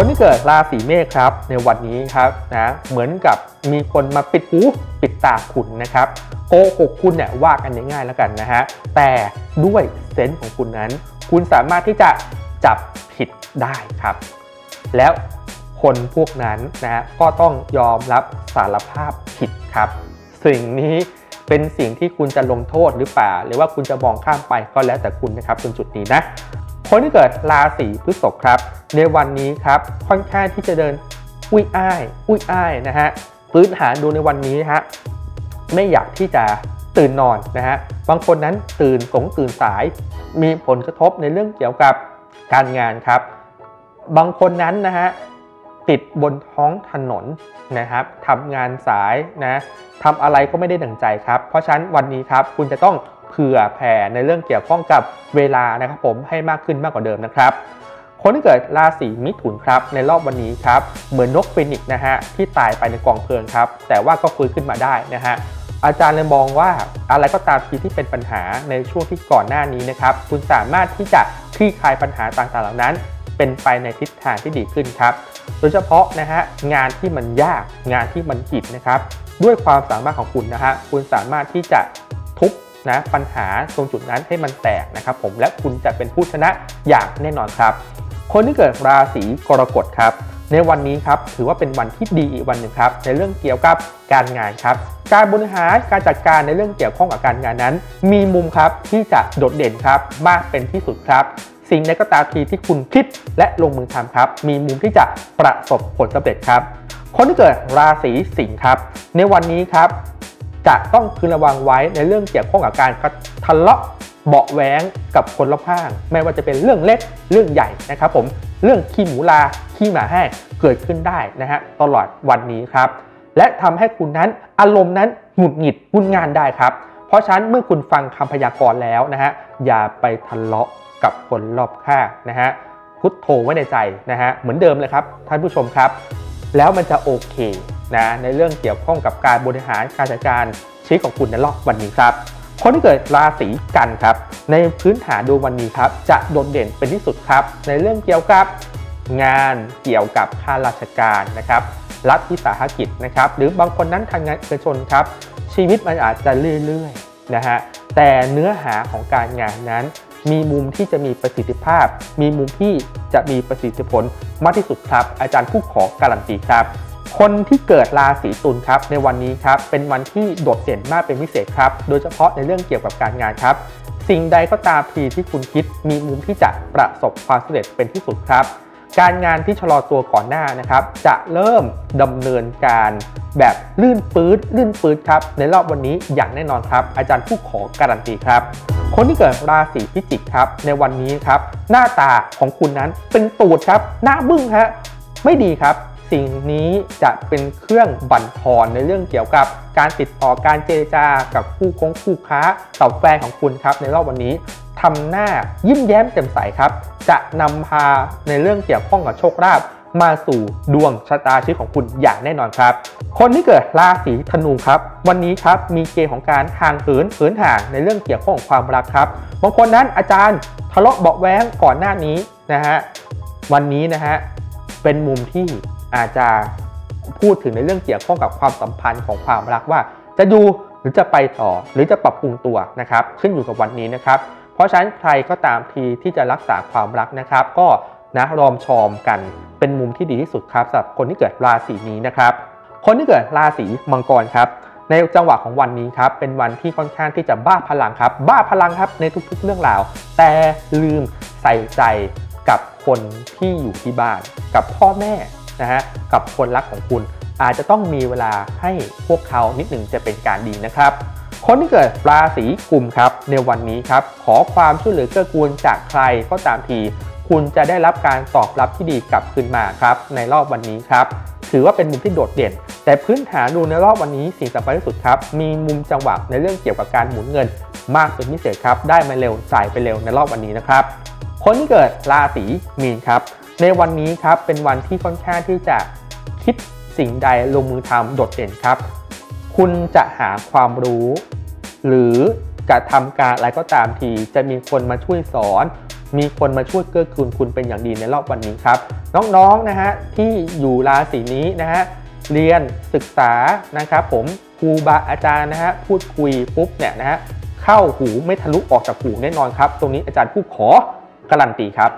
คนที่เกิดราศีเมษครับในวันนี้ครับนะเหมือนกับมีคนมาปิดหูปิดตาคุณนะครับโกหกคุณเนี่ยว่ากันง่ายๆแล้วกันนะฮะแต่ด้วยเซนส์ของคุณนั้น คุณสามารถที่จะจับผิดได้ครับ แล้วคนพวกนั้นนะก็ต้องยอมรับสารภาพผิดครับ สิ่งนี้เป็นสิ่งที่คุณจะลงโทษหรือเปล่า หรือว่าคุณจะมองข้ามไปก็แล้วแต่คุณนะครับตรงจุดนี้นะ คนที่เกิดราศีพฤษภครับ ในวันนี้ครับค่อนข้างที่จะเดินอุ้ยอ้ายอุ้ยอ้ายนะฮะพื้นฐานดูในวันนี้ฮะไม่อยากที่จะตื่นนอนนะฮะบางคนนั้นตื่นสงตื่นสาย มีผลกระทบในเรื่องเกี่ยวกับการงานครับ บางคนนั้นนะฮะติดบนท้องถนนนะครับทำงานสายนะทำอะไรก็ไม่ได้ดังใจครับ เพราะฉะนั้นวันนี้ครับคุณจะต้อง เผื่อแผ่ในเรื่องเกี่ยวข้องกับเวลานะครับผมให้มากขึ้นมากกว่าเดิมนะครับ คนที่เกิดราศีมิถุนครับในรอบวันนี้ครับเหมือนนกเฟนิกซ์นะฮะที่ตายไปในกองเพลิงครับ แต่ว่าก็ฟื้นขึ้นมาได้นะฮะอาจารย์เลยมองว่าอะไรก็ตามทีที่เป็นปัญหาในช่วงที่ก่อนหน้านี้นะครับ คุณสามารถที่จะคลี่คลายปัญหาต่างๆเหล่านั้น เป็นไปในทิศทางที่ดีขึ้นครับ โดยเฉพาะนะฮะงานที่มันยากงานที่มันกิดนะครับ ด้วยความสามารถของคุณนะฮะคุณสามารถที่จะ นะปัญหาตรงจุดนั้นให้มันแตกนะครับผมและคุณจะเป็นผู้ชนะอย่างแน่นอนครับ คนที่เกิดราศีกรกฎครับ ในวันนี้ครับถือว่าเป็นวันที่ดีอีกวันหนึ่งครับ ในเรื่องเกี่ยวกับการงานครับ การบริหารการจัดการในเรื่องเกี่ยวข้องกับการงานนั้น มีมุมครับที่จะโดดเด่นครับมากเป็นที่สุดครับสิ่งใดก็ตามทีที่คุณคิดและลงมือทำครับ มีมุมที่จะประสบผลสำเร็จครับ คนที่เกิดราศีสิงห์ครับ ในวันนี้ครับ จะต้องพึงระวังไว้ในเรื่องเกี่ยวข้องกับการทะเลาะเบาะแว้งกับคนรอบข้าง ไม่ว่าจะเป็นเรื่องเล็กเรื่องใหญ่นะครับผมเรื่องขี้หมูลาขี้หมาแห้งเกิดขึ้นได้นะฮะตลอดวันนี้ครับ และทำให้คุณนั้นอารมณ์นั้นหงุดหงิดวุ่นงานได้ครับ เพราะฉะนั้นเมื่อคุณฟังคำพยากรณ์แล้วนะฮะอย่าไปทะเลาะกับคนรอบข้างนะฮะพุทโธไว้ในใจนะฮะเหมือนเดิมเลยครับท่านผู้ชมครับ แล้วมันจะโอเค นะในเรื่องเกี่ยวข้องกับการบริหารการจัดการชีวิตของคุณในรอบวันนี้ครับ คนที่เกิดราศีกันครับ ในพื้นฐานดวงวันนี้ครับ จะโดดเด่นเป็นที่สุดครับ ในเรื่องเกี่ยวกับงานเกี่ยวกับข้าราชการนะครับรัฐวิสาหกิจนะครับ หรือบางคนนั้นทำงานเอกชนครับ ชีวิตมันอาจจะเรื่อยๆนะฮะแต่เนื้อหาของการงานนั้น มีมุมที่จะมีประสิทธิภาพ มีมุมที่จะมีประสิทธิผลมากที่สุดครับ อาจารย์ผู้ขอการันตีครับ คนที่เกิดราศีตุลครับในวันนี้ครับเป็นวันที่โดดเด่นมากเป็นพิเศษครับโดยเฉพาะในเรื่องเกี่ยวกับการงานครับ สิ่งใดก็ตามทีที่คุณคิดมีมุมที่จะประสบความสำเร็จเป็นที่สุดครับ การงานที่ชะลอตัวก่อนหน้านะครับ จะเริ่มดำเนินการแบบลื่นปื๊ดลื่นปื๊ดครับในรอบวันนี้อย่างแน่นอนครับ อาจารย์ผู้ขอการันตีครับ คนที่เกิดราศีพิจิกครับ ในวันนี้ครับหน้าตาของคุณนั้นเป็นตูดครับหน้าบึ้งฮะไม่ดีครับ สิ่งนี้จะเป็นเครื่องบั่นทอนในเรื่องเกี่ยวกับการติดต่อการเจรจากับคู่คงคู่ค้ากับแฟนของคุณครับ ในรอบวันนี้ทำหน้ายิ้มแย้มแจ่มใสครับ จะนำพาในเรื่องเกี่ยวข้องกับโชคลาภมาสู่ดวงชะตาชีวิตของคุณอย่างแน่นอนครับ คนที่เกิดราศีธนูครับ วันนี้ครับมีเกณฑ์ของการห่างเหินเหินห่างในเรื่องเกี่ยวข้องความรักครับบางคนนั้นอาจารย์ทะเลาะเบาแว้งก่อนหน้านี้นะฮะวันนี้นะฮะเป็นมุมที่ อาจจะพูดถึงในเรื่องเกี่ยวข้องกับความสัมพันธ์ของความรักว่า จะดูหรือจะไปต่อหรือจะปรับปรุงตัวนะครับ ขึ้นอยู่กับวันนี้นะครับ เพราะฉะนั้นใครก็ตามทีที่จะรักษาความรักนะครับ ก็นะรอมชอมกันเป็นมุมที่ดีที่สุดครับสำหรับคนที่เกิดราศีนี้นะครับ คนที่เกิดราศีมังกรครับในจังหวะของวันนี้ครับเป็นวันที่ค่อนข้างที่จะบ้าพลังครับ บ้าพลังครับในทุกๆเรื่องราว แต่ลืมใส่ใจกับคนที่อยู่ที่บ้าน กับพ่อแม่ นะฮะกับคนรักของคุณ อาจจะต้องมีเวลาให้พวกเขานิดหนึ่งจะเป็นการดีนะครับ คนที่เกิดราศีกุมครับในวันนี้ครับขอความช่วยเหลือเกื้อกูลจากใครก็ตามที คุณจะได้รับการตอบรับที่ดีกลับคืนมาครับในรอบวันนี้ครับถือว่าเป็นมุมที่โดดเด่น แต่พื้นฐานดูในรอบวันนี้สิ่งสำคัญที่สุดครับ มีมุมจังหวะในเรื่องเกี่ยวกับการหมุนเงิน มากเป็นพิเศษครับ ได้มาเร็วจ่ายไปเร็วในรอบวันนี้นะครับ คนที่เกิดราศีมีนครับ ในวันนี้ครับเป็นวันที่ค่อนข้างที่จะคิดสิ่งใดลงมือทำโดดเด่นครับ คุณจะหาความรู้ หรือกระทำการอะไรก็ตามทีจะมีคนมาช่วยสอน มีคนมาช่วยเกื้อกูลคุณเป็นอย่างดีในรอบวันนี้ครับ น้องๆนะฮะที่อยู่ราศีนี้นะฮะเรียนศึกษานะครับผมครูบาอาจารย์นะฮะพูดคุยปุ๊บเนี่ยนะฮะเข้าหูไม่ทะลุออกจากหูแน่นอนครับ ตรงนี้อาจารย์ผู้ขอการันตีครับ